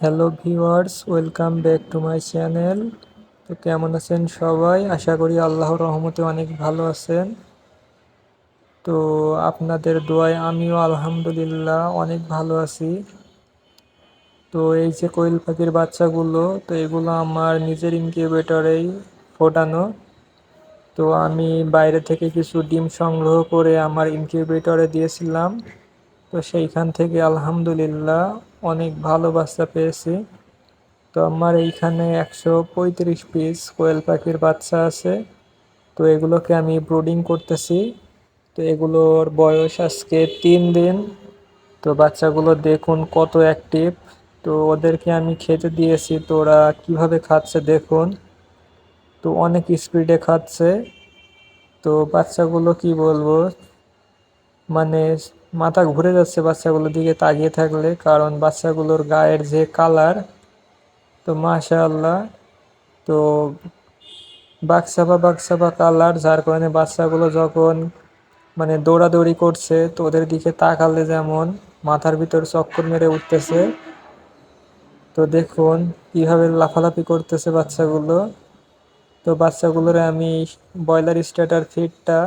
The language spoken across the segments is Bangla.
Hello viewers, welcome back to my channel. তো কেমন আছেন সবাই? আশা করি আল্লাহর রহমতে অনেক ভালো আছেন। তো আপনাদের দোয়ায় আমিও আলহামদুলিল্লাহ অনেক ভালো আছি। তো এই যে কোয়েল পাখির বাচ্চাগুলো, তো এগুলো আমার নিজের ইনকিউবেটরেই ফোটানো। তো আমি বাইরে থেকে কিছু ডিম সংগ্রহ করে আমার ইনকিউবেটরে দিয়েছিলাম। তো সেইখান থেকে আলহামদুলিল্লাহ অনেক ভালো বাচ্চা পেয়েছি। তো আমার এইখানে একশো পঁয়ত্রিশ পিস কোয়েল পাখির বাচ্চা আছে। তো এগুলোকে আমি ব্রুডিং করতেছি। তো এগুলোর বয়স আজকে তিন দিন। তো বাচ্চাগুলো দেখুন কত অ্যাক্টিভ তো ওদেরকে আমি খেতে দিয়েছি। তো ওরা কীভাবে খাচ্ছে দেখুন। তো অনেক স্পিডে খাচ্ছে। তো বাচ্চাগুলো কি বলব? মানে মাথা ঘুরে যাচ্ছে বাচ্চাগুলোর দিকে তাকিয়ে থাকলে, কারণ বাচ্চাগুলোর গায়ের যে কালার, তো মাশাআল্লাহ, তো বাক্সাবা বাক্সাবা কালার, যার কারণে বাচ্চাগুলো যখন মানে দৌড়াদৌড়ি করছে, তো ওদের দিকে তাকালে যেমন মাথার ভিতর চক্কর মেরে উঠতেছে। তো দেখুন কীভাবে লাফালাফি করতেছে বাচ্চাগুলো। তো বাচ্চাগুলোর আমি ব্রয়লার স্টার্টার ফিডটা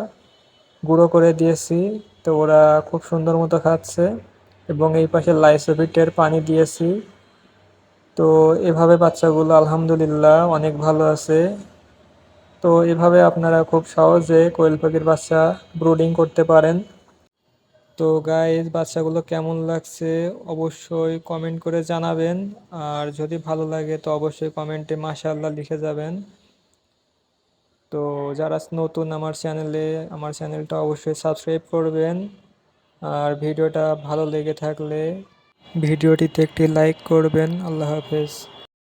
গুঁড়ো করে দিয়েছি। তো ওরা খুব সুন্দর মতো খাচ্ছে এবং এই পাশে লাইসোভিটের পানি দিয়েছি। তো এভাবে বাচ্চাগুলো আলহামদুলিল্লাহ অনেক ভালো আছে। তো এভাবে আপনারা খুব সহজে কোয়েল পাখির বাচ্চা ব্রুডিং করতে পারেন। তো গাইজ বাচ্চাগুলো কেমন লাগছে অবশ্যই কমেন্ট করে জানাবেন। আর যদি ভালো লাগে তো অবশ্যই কমেন্টে মাশাআল্লাহ লিখে যাবেন। তো যারা নতুন আমার চ্যানেলে আমার চ্যানেলটা অবশ্যই সাবস্ক্রাইব করবেন। আর ভিডিওটা ভালো লেগে থাকলে ভিডিওটিতে একটি লাইক করবেন। আল্লাহ হাফেজ।